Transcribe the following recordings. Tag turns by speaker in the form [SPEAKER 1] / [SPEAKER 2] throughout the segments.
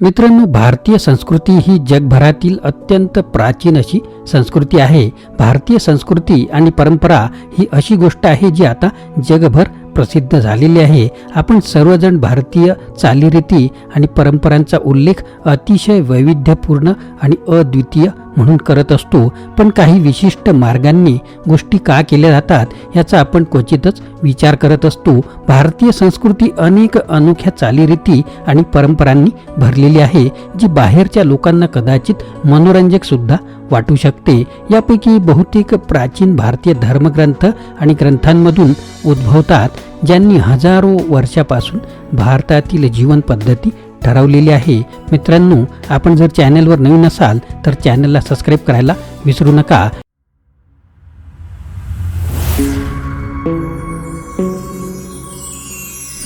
[SPEAKER 1] मित्रांनो भारतीय संस्कृती ही जगभरातील अत्यंत प्राचीन अशी संस्कृती आहे. भारतीय संस्कृती आणि परंपरा ही अशी गोष्ट आहे जी आता जगभर प्रसिद्ध झालेली आहे. आपण सर्वजण भारतीय चालीरीती आणि परंपरांचा उल्लेख अतिशय वैविध्यपूर्ण आणि अद्वितीय म्हणून करत असतो. पण काही विशिष्ट मार्गांनी गोष्टी का केल्या जातात याचा आपण क्वचितच विचार करत असतो. भारतीय संस्कृती अनेक अनोख्या चालीरीती आणि परंपरांनी भरलेली आहे जी बाहेरच्या लोकांना कदाचित मनोरंजक सुद्धा वाटू शकते. यापैकी बहुतेक प्राचीन भारतीय धर्मग्रंथ आणि ग्रंथांमधून उद्भवतात ज्यांनी हजारो वर्षापासून भारतातील जीवनपद्धती ठरवलेली आहे. मित्रांनो आपण जर चॅनलवर नवीन असाल तर चॅनलला सबस्क्राईब करायला विसरू नका.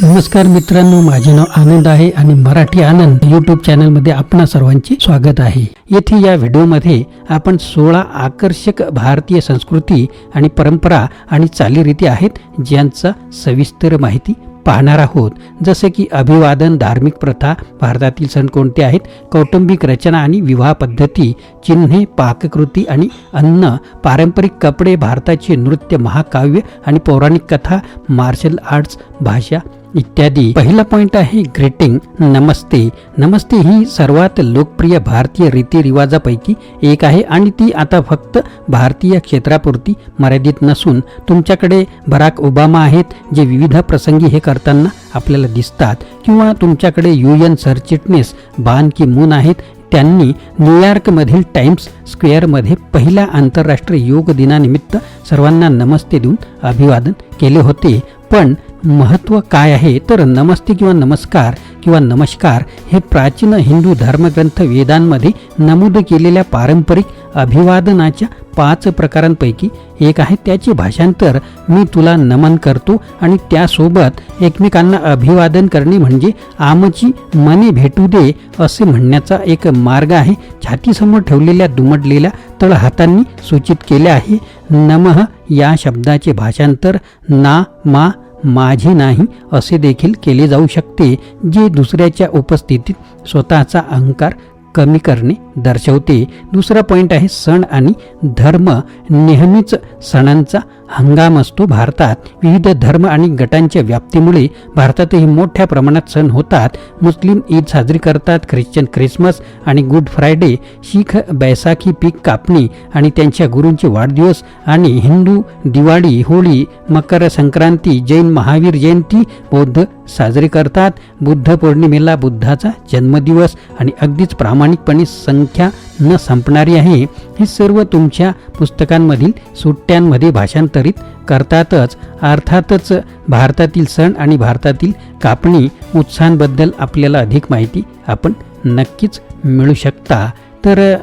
[SPEAKER 1] नमस्कार मित्रांनो माझे नाव आनंद आहे आणि मराठी आनंद यूट्यूब चॅनलमध्ये आपणा सर्वांचे स्वागत आहे. येथे या व्हिडिओमध्ये आपण सोळा आकर्षक भारतीय संस्कृती आणि परंपरा आणि चालीरीती आहेत ज्यांचा सविस्तर माहिती पाहणार आहोत. जसे की अभिवादन धार्मिक प्रथा भारतातील सण कोणते आहेत? कौटुंबिक रचना आणि विवाह पद्धती चिन्हे पाककृती आणि अन्न पारंपरिक कपडे भारताचे नृत्य महाकाव्य आणि पौराणिक कथा मार्शल आर्ट्स भाषा इत्यादी. पहिला पॉइंट आहे ग्रीटिंग नमस्ते. नमस्ते ही सर्वात लोकप्रिय भारतीय रीतिरिवाजापैकी एक आहे आणि ती आता फक्त भारतीय क्षेत्रापुरती मर्यादित नसून तुमच्याकडे बराक ओबामा आहेत जे विविध प्रसंगी हे करताना आपल्याला दिसतात. किंवा तुमच्याकडे यू एन सरचिटणीस बान की मून आहेत त्यांनी न्यूयॉर्कमधील टाइम्स स्क्वेअरमध्ये पहिल्या आंतरराष्ट्रीय योग दिनानिमित्त सर्वांना नमस्ते देऊन अभिवादन केले होते. पण महत्त्व काय आहे? तर नमस्ते किंवा नमस्कार किंवा नमस्कार हे प्राचीन हिंदू धर्मग्रंथ वेदांमध्ये नमूद केलेल्या पारंपरिक अभिवादनाच्या पाच प्रकारांपैकी एक आहे. त्याचे भाषांतर मी तुला नमन करतो आणि त्यासोबत एकमेकांना अभिवादन करणे म्हणजे आमची मने भेटू दे असे म्हणण्याचा एक मार्ग आहे. छातीसमोर ठेवलेल्या दुमडलेल्या तळहातांनी सूचित केले आहे. नमः या शब्दाचे भाषांतर ना मा माझे नाही असे देखील केले जाऊ शकते जे दुसऱ्याच्या उपस्थितीत स्वतःचा अहंकार कमी करणे दर्शवते. दुसरा पॉईंट आहे सण आणि धर्म नेहमीच सणांचा हंगाम असतो भारतात. विविध धर्म आणि गटांच्या व्याप्तीमुळे भारतातही मोठ्या प्रमाणात सण होतात. मुस्लिम ईद साजरी करतात ख्रिश्चन ख्रिसमस आणि गुड फ्रायडे शीख बैसाखी पीक कापणी आणि त्यांच्या गुरूंचे वाढदिवस आणि हिंदू दिवाळी होळी मकर संक्रांती जैन महावीर जयंती बौद्ध साजरे करतात. बुद्ध पौर्णिमेला बुद्धाचा जन्मदिवस आणि अगदीच प्रामाणिकपणे संख्या न संपणारी आहे हे सर्व तुमच्या पुस्तकांमधील सुट्ट्यांमध्ये भाषांतरित करतातच. अर्थातच भारतातील सण आणि भारतातील कापणी उत्साहांबद्दल आपल्याला अधिक माहिती आपण नक्कीच मिळू शकता. तर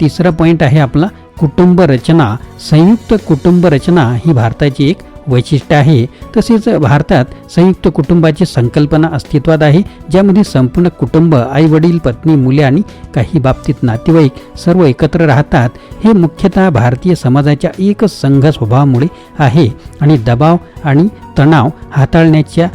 [SPEAKER 1] तिसरा पॉईंट आहे आपला कुटुंब रचना संयुक्त कुटुंब रचना ही भारताची एक वैशिष्ट्य आहे. तसेच भारतात संयुक्त कुटुंबाची संकल्पना अस्तित्वात आहे ज्यामध्ये संपूर्ण कुटुंब आई वडील पत्नी मुले आणि काही बाबतीत नातेवाईक सर्व एकत्र राहतात. हे मुख्यतः भारतीय समाजाच्या एक संघ स्वभावामुळे आहे आणि दबाव आणि तणाव हाताळण्याच्या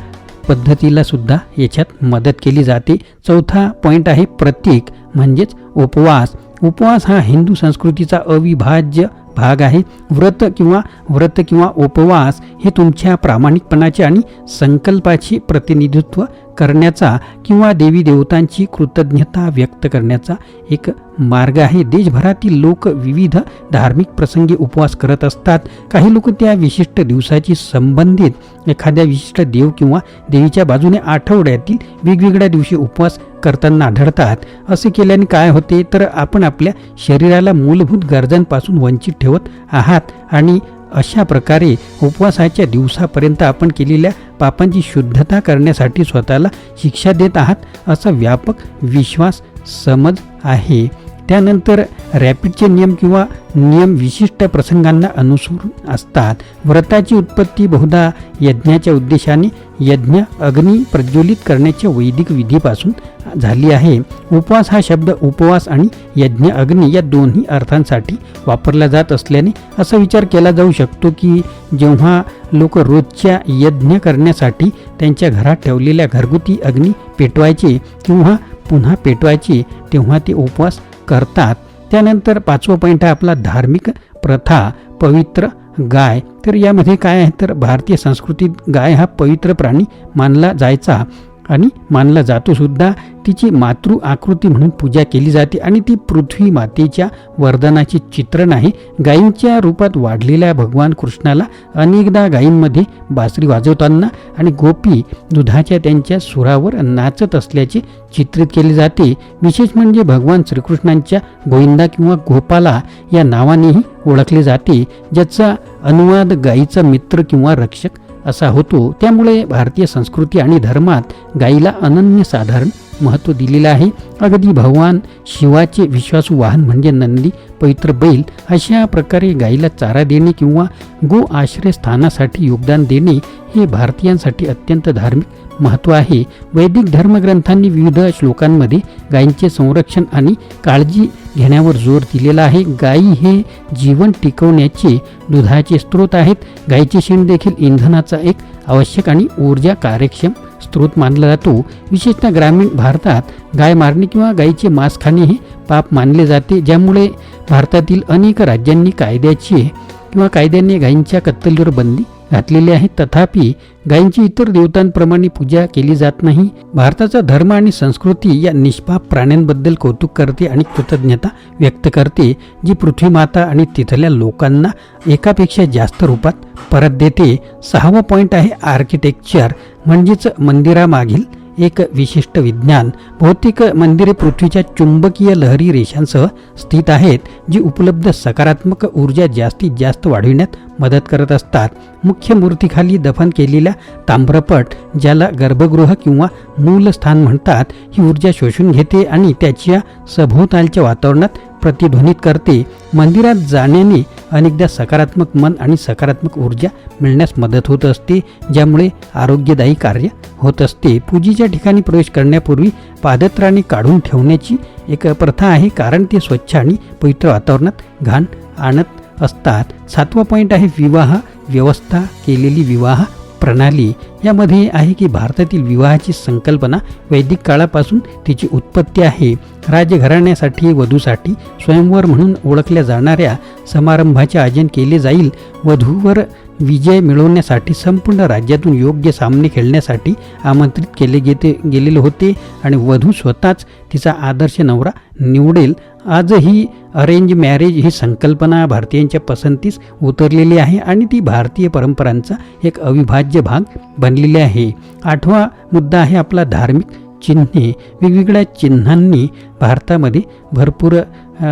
[SPEAKER 1] पद्धतीला सुद्धा याच्यात मदत केली जाते. चौथा पॉईंट आहे प्रतीक म्हणजेच उपवास. उपवास हा हिंदू संस्कृतीचा अविभाज्य भाग आहे. व्रत किंवा व्रत किंवा उपवास हे तुमच्या प्रामाणिकपणाचे आणि संकल्पाचे प्रतिनिधित्व करण्याचा किंवा देवी देवतांची कृतज्ञता व्यक्त करण्याचा एक मार्ग आहे. देशभरातील लोक विविध धार्मिक प्रसंगी उपवास करत असतात. काही लोक त्या विशिष्ट दिवसाची संबंधित एखाद्या विशिष्ट देव किंवा देवीच्या बाजूने आठवड्यातील वेगवेगळ्या दिवशी उपवास करताना आढळतात. असे केल्याने काय होते? तर आपण आपल्या शरीराला मूलभूत गरजांपासून वंचित ठेवत आहात आणि अशा प्रकारे उपवासाच्या दिवसापर्यंत आपण केलेल्या पापांची शुद्धता करण्यासाठी स्वतःला शिक्षा देत आहात असा व्यापक विश्वास समज आहे. त्यानंतर रॅपिडचे नियम किंवा नियम विशिष्ट प्रसंगांना अनुसरून असतात. व्रताची उत्पत्ती बहुधा यज्ञाच्या उद्देशाने यज्ञ अग्नी प्रज्वलित करण्याच्या वैदिक विधीपासून झाली आहे. उपवास हा शब्द उपवास आणि यज्ञ अग्नी या दोन्ही अर्थांसाठी वापरला जात असल्याने असा विचार केला जाऊ शकतो की जेव्हा लोक रोजच्या यज्ञ करण्यासाठी त्यांच्या घरात ठेवलेल्या घरगुती अग्नी पेटवायचे किंवा पुन्हा पेटवायचे तेव्हा ते उपवास करतात त्यानंतर पाचवा पॉईंट आहे आपला धार्मिक प्रथा पवित्र गाय. तर यामध्ये काय आहे? तर भारतीय संस्कृतीत गाय हा पवित्र प्राणी मानला जायचा. आणि मानला जातो सुद्धा. तिची मातृ आकृती म्हणून पूजा केली जाते आणि ती पृथ्वी मातेच्या वरदानाचे चित्रण आहे. गायींच्या रूपात वाढलेल्या भगवान कृष्णाला अनेकदा गायींमध्ये बासरी वाजवताना आणि गोपी दुधाच्या त्यांच्या सुरावर नाचत असल्याचे चित्रित केले जाते. विशेष म्हणजे भगवान श्रीकृष्णांच्या गोविंदा किंवा गोपाला या नावानेही ओळखले जाते ज्याचा अनुवाद गायीचा मित्र किंवा रक्षक असा होतो. त्यामुळे भारतीय संस्कृती आणि धर्मात गायीला अनन्यसाधारण महत्त्व दिलेलं आहे. अगदी भगवान शिवाचे विश्वासू वाहन म्हणजे नंदी पवित्र बैल अशा प्रकारे गायीला चारा देणे किंवा गो आश्रय स्थानासाठी योगदान देणे हे भारतीयांसाठी अत्यंत धार्मिक महत्त्व आहे. वैदिक धर्मग्रंथांनी विविध श्लोकांमध्ये गायींचे संरक्षण आणि काळजी घेण्यावर जोर दिलेला आहे. गायी हे जीवन टिकवण्याचे दुधाचे स्रोत आहेत. गायीचे शेण देखील इंधनाचा एक आवश्यक आणि ऊर्जा कार्यक्षम स्रोत मानला जातो. विशेषतः ग्रामीण भारतात गाय मारणे किंवा गायीचे मांस खाणे हे पाप मानले जाते. ज्यामुळे भारतातील अनेक राज्यांनी कायद्याचे किंवा कायद्याने गायींच्या कत्तलीवर बंदी घातलेले आहे. तथापि गायींची इतर देवतांप्रमाणे पूजा केली जात नाही. भारताचा धर्म आणि संस्कृती या निष्पाप प्राण्यांबद्दल कौतुक करते आणि कृतज्ञता व्यक्त करते जी पृथ्वी माता आणि तिथल्या लोकांना एकापेक्षा जास्त रूपात परत देते. सहावा पॉईंट आहे आर्किटेक्चर म्हणजेच मंदिरामागील एक विशिष्ट विज्ञान भौतिक मंदिरे पृथ्वीच्या चुंबकीय लहरी रेषांसह स्थित आहेत जी उपलब्ध सकारात्मक ऊर्जा जास्तीत जास्त वाढविण्यात मदत करत असतात. मुख्य मूर्तीखाली दफन केलेल्या ताम्रपट ज्याला गर्भगृह किंवा मूलस्थान म्हणतात ही ऊर्जा शोषून घेते आणि त्याच्या सभोवतालच्या वातावरणात प्रतिध्वनित करते. मंदिरात जाण्याने अनेकदा सकारात्मक मन आणि सकारात्मक ऊर्जा मिळण्यास मदत होत असते ज्यामुळे आरोग्यदायी कार्य होत असते. पूजेच्या ठिकाणी प्रवेश करण्यापूर्वी पादत्राणे काढून ठेवण्याची एक प्रथा आहे कारण ते स्वच्छ आणि पवित्र वातावरणात घाण आणत असतात. सातवा पॉईंट आहे विवाह व्यवस्था केलेली विवाह प्रणाली यामध्ये आहे की भारतातील विवाहाची संकल्पना वैदिक काळापासून तिची उत्पत्ती आहे. राजघराण्यासाठी वधूसाठी स्वयंवर म्हणून ओळखल्या जाणाऱ्या समारंभाचे आयोजन केले जाईल. वधूवर विजय मिळवण्यासाठी संपूर्ण राज्यातून योग्य सामने खेळण्यासाठी आमंत्रित केले गेते गेलेले होते आणि वधू स्वतःच तिचा आदर्श नवरा निवडेल आजही अरेंज मॅरेज ही संकल्पना भारतीयांच्या पसंतीस उतरलेली आहे आणि ती भारतीय परंपरांचा एक अविभाज्य भाग बनलेली आहे. आठवा मुद्दा आहे आपला धार्मिक चिन्हे. वेगवेगळ्या चिन्हांनी भारतामध्ये भरपूर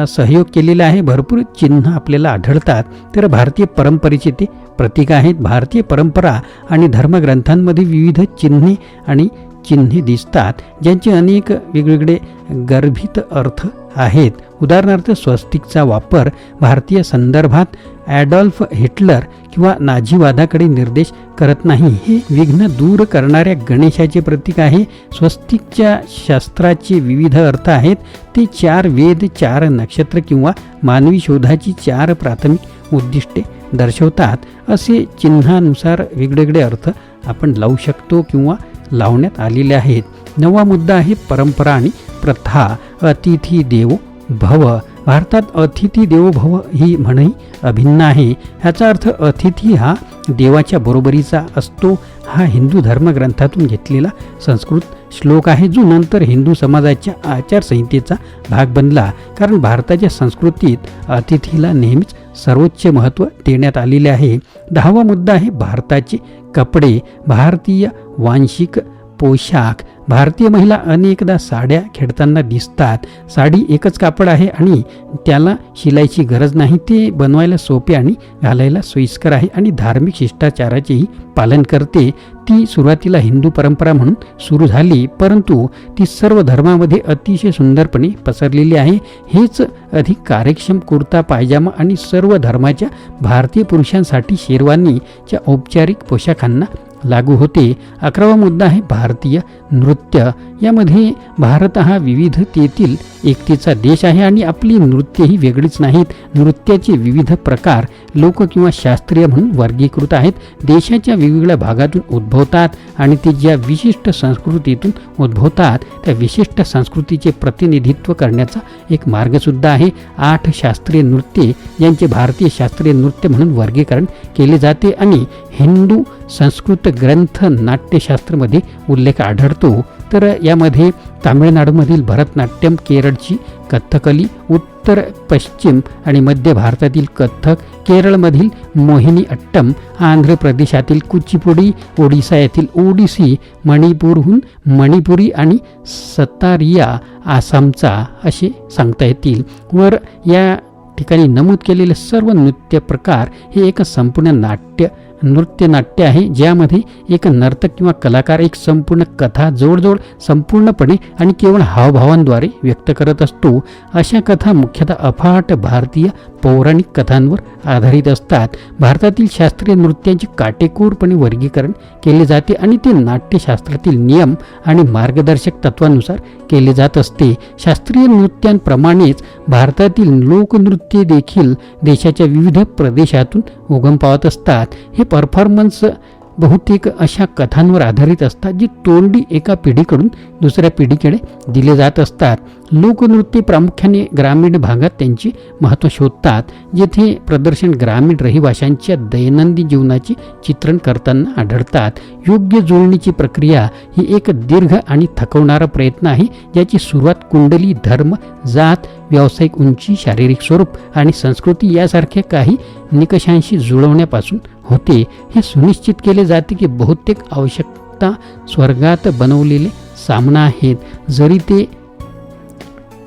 [SPEAKER 1] सहयोग केलेला आहे. भरपूर चिन्ह आपल्याला आढळतात. तर भारतीय परंपरेचे ते प्रतीक आहेत. भारतीय परंपरा आणि धर्मग्रंथांमध्ये विविध चिन्हे आणि चिन्हे दिसतात ज्यांचे अनेक वेगवेगळे गर्भित अर्थ आहेत. उदाहरणार्थ स्वस्तिकचा वापर भारतीय संदर्भात ॲडॉल्फ हिटलर किंवा नाझीवादाकडे निर्देश करत नाही. हे विघ्न दूर करणाऱ्या गणेशाचे प्रतीक आहे. स्वस्तिकच्या शास्त्राचे विविध अर्थ आहेत. ते चार वेद चार नक्षत्र किंवा मानवी शोधाची चार प्राथमिक उद्दिष्टे दर्शवतात. असे चिन्हानुसार वेगवेगळे अर्थ आपण लावू शकतो किंवा लावण्यात आलेले आहेत. नवा मुद्दा आहे परंपरा आणि प्रथा. अतिथी देवो भव. भारतात अतिथी देवो भव ही म्हणही अभिन्न आहे. ह्याचा अर्थ अतिथी हा देवाच्या बरोबरीचा असतो. हा हिंदू धर्मग्रंथातून घेतलेला संस्कृत श्लोक आहे जो नंतर हिंदू समाजाच्या आचारसंहितेचा भाग बनला. कारण भारताच्या संस्कृतीत अतिथीला नेहमीच सर्वोच्च महत्त्व देण्यात आलेले आहे. दहावा मुद्दा आहे भारताचे कपडे. भारतीय वांशिक पोशाख. भारतीय महिला अनेकदा साड्या खेळताना दिसतात. साडी एकच कापड आहे आणि त्याला शिलाईची गरज नाही. ते बनवायला सोपे आणि घालायला सोयीस्कर आहे आणि धार्मिक शिष्टाचाराचेही पालन करते. ती सुरुवातीला हिंदू परंपरा म्हणून सुरू झाली परंतु ती सर्व धर्मामध्ये अतिशय सुंदरपणे पसरलेली आहे. हेच अधिक कार्यक्षम कुर्ता पायजामा आणि सर्व धर्माच्या भारतीय पुरुषांसाठी शेरवानीच्या औपचारिक पोशाखांना लागू होते. अकरावा मुद्दा आहे भारतीय नृत्य. यामध्ये भारत हा विविधतेतील एकतेचा देश आहे आणि आपली नृत्य ही वेगळीच नाहीत. नृत्याचे विविध प्रकार लोक किंवा शास्त्रीय म्हणून वर्गीकृत आहेत. देशाच्या वेगवेगळ्या भागातून उद्भवतात आणि ते ज्या विशिष्ट संस्कृतीतून उद्भवतात त्या विशिष्ट संस्कृतीचे प्रतिनिधित्व करण्याचा एक मार्गसुद्धा आहे. आठ शास्त्रीय नृत्ये यांचे भारतीय शास्त्रीय नृत्य म्हणून वर्गीकरण केले जाते आणि हिंदू संस्कृत ग्रंथ नाट्यशास्त्रमध्ये उल्लेख आढळतो. तर यामध्ये तामिळनाडूमधील भरतनाट्यम केरळची कथ्थकली उत्तर पश्चिम आणि मध्य भारतातील कथ्थक केरळमधील मोहिनी अट्टम आंध्र प्रदेशातील कुचिपुडी ओडिसा येथील ओडिसी मणिपूरहून मणिपुरी आणि सतारिया आसामचा असे सांगता येतील. वर या ठिकाणी नमूद केलेले सर्व नृत्य प्रकार हे एक संपूर्ण नाट्य नृत्य नाट्य आहे ज्यामध्ये एक नर्तक किंवा कलाकार एक संपूर्ण कथा जोडजोड संपूर्णपणे आणि केवळ हावभावांद्वारे व्यक्त करत असतो. अशा कथा मुख्यतः अफाट भारतीय पौराणिक कथांवर आधारित असतात. भारतातील शास्त्रीय नृत्यांचे काटेकोरपणे वर्गीकरण केले जाते आणि ते नाट्यशास्त्रातील नियम आणि मार्गदर्शक तत्वानुसार केले जात असते. शास्त्रीय नृत्यांप्रमाणेच भारतातील लोकनृत्ये देखील देशाच्या विविध प्रदेशातून उगम पावत असतात. हे परफॉर्मन्स बहुतेक अशा कथांवर आधारित असतात जी तोंडी एका पिढीकडून दुसऱ्या पिढीकडे दिले जात असतात. लोकनृत्य प्रामुख्याने ग्रामीण भागात त्यांचे महत्त्व शोधतात जेथे प्रदर्शन ग्रामीण रहिवाशांच्या दैनंदिन जीवनाचे चित्रण करताना आढळतात. योग्य जुळणीची प्रक्रिया ही एक दीर्घ आणि थकवणारा प्रयत्न आहे ज्याची सुरुवात कुंडली धर्म जात व्यावसायिक उंची शारीरिक स्वरूप आणि संस्कृती यासारख्या काही निकषांशी जुळवण्यापासून होते हे सुनिश्चित केले जाते की बहुतेक आवश्यकता स्वर्गात बनवलेले सामना आहेत. जरी ते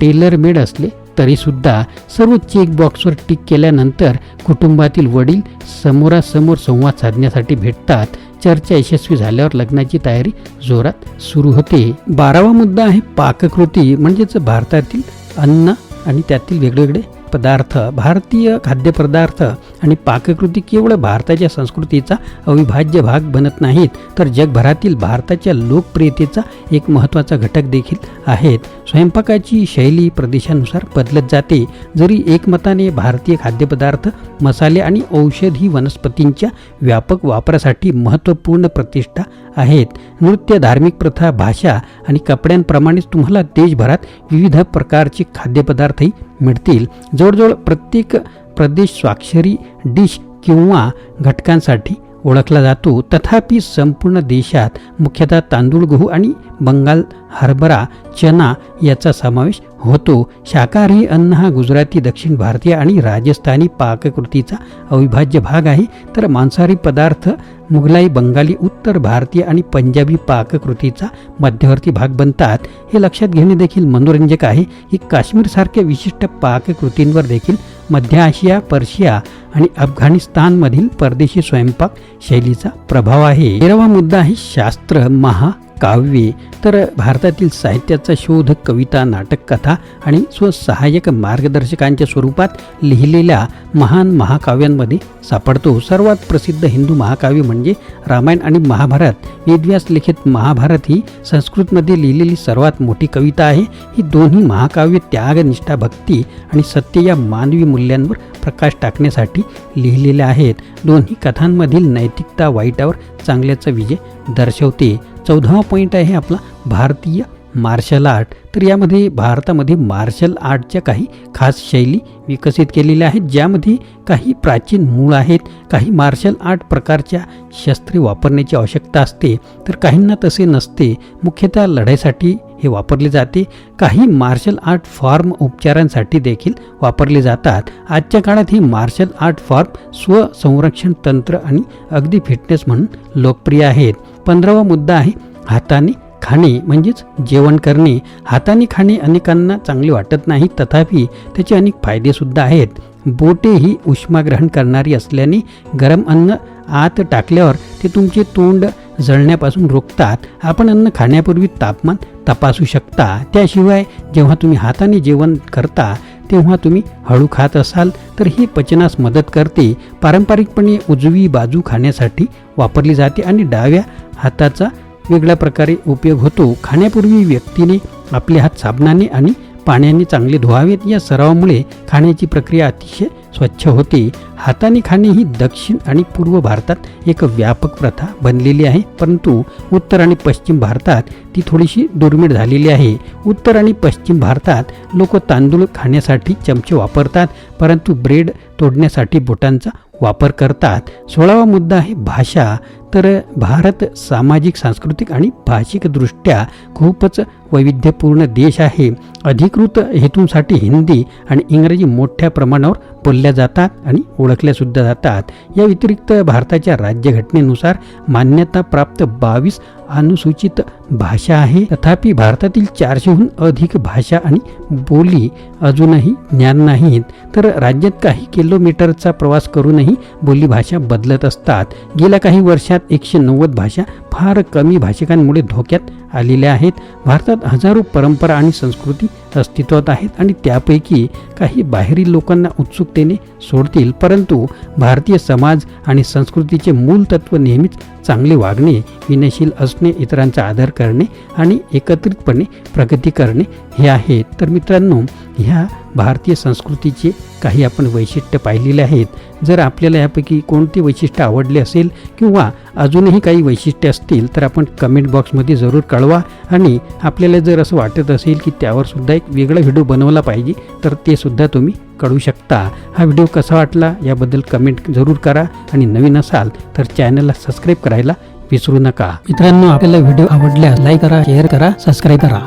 [SPEAKER 1] टेलरमेड असले तरीसुद्धा सर्व चेकबॉक्सवर टिक केल्यानंतर कुटुंबातील वडील समोरासमोर संवाद साधण्यासाठी भेटतात. चर्चा यशस्वी झाल्यावर लग्नाची तयारी जोरात सुरू होते. बारावा मुद्दा आहे पाककृती म्हणजेच भारतातील अन्न आणि त्यातील वेगवेगळे पदार्थ भारतीय खाद्यपदार्थ आणि पाककृती केवळ भारताच्या संस्कृतीचा अविभाज्य भाग बनत नाहीत तर जगभरातील भारताच्या लोकप्रियतेचा एक महत्त्वाचा घटक देखील आहेत. स्वयंपाकाची शैली प्रदेशानुसार बदलत जाते. जरी एकमताने भारतीय खाद्यपदार्थ मसाले आणि औषधी वनस्पतींच्या व्यापक वापरासाठी महत्त्वपूर्ण प्रतिष्ठा आहेत. नृत्य धार्मिक प्रथा भाषा आणि कपड्यांप्रमाणेच तुम्हाला देशभरात विविध प्रकारचे खाद्यपदार्थही मिळतील. जवळजवळ प्रत्येक प्रदेश स्वाक्षरी डिश किंवा घटकांसाठी ओळखला जातो. तथापि संपूर्ण देशात मुख्यतः तांदूळ गहू आणि बंगाल हरभरा चना याचा समावेश होतो. शाकाहारी अन्न हा गुजराती दक्षिण भारतीय आणि राजस्थानी पाककृतीचा अविभाज्य भाग आहे. तर मांसाहारी पदार्थ मुघलाई बंगाली उत्तर भारतीय आणि पंजाबी पाककृतीचा मध्यवर्ती भाग बनतात. हे लक्षात घेणे देखील मनोरंजक आहे की काश्मीरसारख्या विशिष्ट पाककृतींवर देखील मध्य आशिया पर्शिया आणि अफगाणिस्तानमधील परदेशी स्वयंपाक शैलीचा प्रभाव आहे. तेरावा मुद्दा आहे शास्त्र महा काव्ये तर भारतातील साहित्याचा शोध कविता नाटक कथा आणि स्वसहाय्यक मार्गदर्शकांच्या स्वरूपात लिहिलेल्या महान महाकाव्यांमध्ये सापडतो. सर्वात प्रसिद्ध हिंदू महाकाव्य म्हणजे रामायण आणि महाभारत. वेदव्यास लिखित महाभारत ही संस्कृतमध्ये लिहिलेली सर्वात मोठी कविता आहे. ही दोन्ही महाकाव्य त्याग निष्ठा भक्ती आणि सत्य या मानवी मूल्यांवर प्रकाश टाकण्यासाठी लिहिलेल्या आहेत. दोन्ही कथांमधील नैतिकता वाईटावर चांगल्याचा विजय दर्शवते. चौदावा पॉईंट आहे आपला भारतीय मार्शल आर्ट तर यामध्ये भारतामध्ये मार्शल आर्टच्या काही खास शैली विकसित केलेल्या आहेत ज्यामध्ये काही प्राचीन मूळ आहेत काही मार्शल आर्ट प्रकारच्या शस्त्रे वापरण्याची आवश्यकता असते. तर काहींना तसे नसते. मुख्यतः लढाईसाठी हे वापरले जाते. काही मार्शल आर्ट फॉर्म उपचारांसाठी देखील वापरले जातात. आजच्या काळात ही मार्शल आर्ट फॉर्म स्वसंरक्षण तंत्र आणि अगदी फिटनेस म्हणून लोकप्रिय आहेत. पंधरावा मुद्दा आहे हाताने खाणे म्हणजेच जेवण करणे. हाताने खाणे अनेकांना चांगले वाटत नाही तथापि त्याचे अनेक फायदेसुद्धा आहेत. बोटे ही उष्माग्रहण करणारी असल्याने गरम अन्न आत टाकल्यावर ते तुमचे तोंड जळण्यापासून रोखतात. आपण अन्न खाण्यापूर्वी तापमान तपासू शकता. त्याशिवाय जेव्हा तुम्ही हाताने जेवण करता तेव्हा तुम्ही हळू खात असाल तर ही पचनास मदत करते. पारंपरिकपणे उजवी बाजू खाण्यासाठी वापरली जाते आणि डाव्या हाताचा वेगळ्या प्रकारे उपयोग होतो. खाण्यापूर्वी व्यक्तीने आपले हात साबणाने आणि पाण्याने चांगले धुवावेत. या सरावामुळे खाण्याची प्रक्रिया अतिशय स्वच्छ होते. हाताने खाणे ही दक्षिण आणि पूर्व भारतात एक व्यापक प्रथा बनलेली आहे. परंतु उत्तर आणि पश्चिम भारतात ती थोडीशी दुर्मिळ झालेली आहे. उत्तर आणि पश्चिम भारतात लोक तांदूळ खाण्यासाठी चमचे वापरतात परंतु ब्रेड तोडण्यासाठी बोटांचा वापर करतात. सोळावा मुद्दा आहे भाषा. तर भारत सामाजिक सांस्कृतिक आणि भाषिकदृष्ट्या खूपच वैविध्यपूर्ण देश आहे. अधिकृत हेतूंसाठी हिंदी आणि इंग्रजी मोठ्या प्रमाणावर बोलल्या जातात आणि ओळखल्यासुद्धा जातात. या व्यतिरिक्त भारताच्या राज्यघटनेनुसार मान्यताप्राप्त बावीस अनुसूचित भाषा आहे. तथापि भारतातील चारशेहून अधिक भाषा आणि बोली अजूनही ज्ञान नाहीत. तर राज्यात काही किलोमीटरचा प्रवास करूनही बोलीभाषा बदलत असतात. गेल्या काही वर्षात एकशे नव्वद भाषा फार कमी भाषिकांमुळे धोक्यात आलेल्या आहेत. भारतात हजारो परंपरा आणि संस्कृती अस्तित्वात आहेत आणि त्यापैकी काही बाहेरील लोकांना उत्सुकतेने सोडतील. परंतु भारतीय समाज आणि संस्कृतीचे मूल तत्व नेहमीच चांगले वागणे विनयशील असणे इतरांचा आदर करणे आणि एकत्रितपणे प्रगती करणे हे आहेत तर मित्रांनो ह्या भारतीय संस्कृतीचे काही आपण वैशिष्ट्य पाहिलेले आहेत. जर आपल्याला यापैकी कोणते वैशिष्ट्य आवडले असेल किंवा अजूनही काही वैशिष्ट्य असतील तर आपण कमेंट बॉक्समध्ये जरूर कळवा आणि आपल्याला जर असं वाटत असेल की त्यावरसुद्धा एक वेगळा व्हिडिओ बनवला पाहिजे तर ते सुद्धा तुम्ही कळू शकता. हा व्हिडिओ कसा वाटला याबद्दल कमेंट जरूर करा आणि नवीन असाल तर चॅनलला सबस्क्राईब करायला विसरू नका. मित्रांनो आपल्याला व्हिडिओ आवडल्यास लाईक करा शेअर करा सबस्क्राईब करा.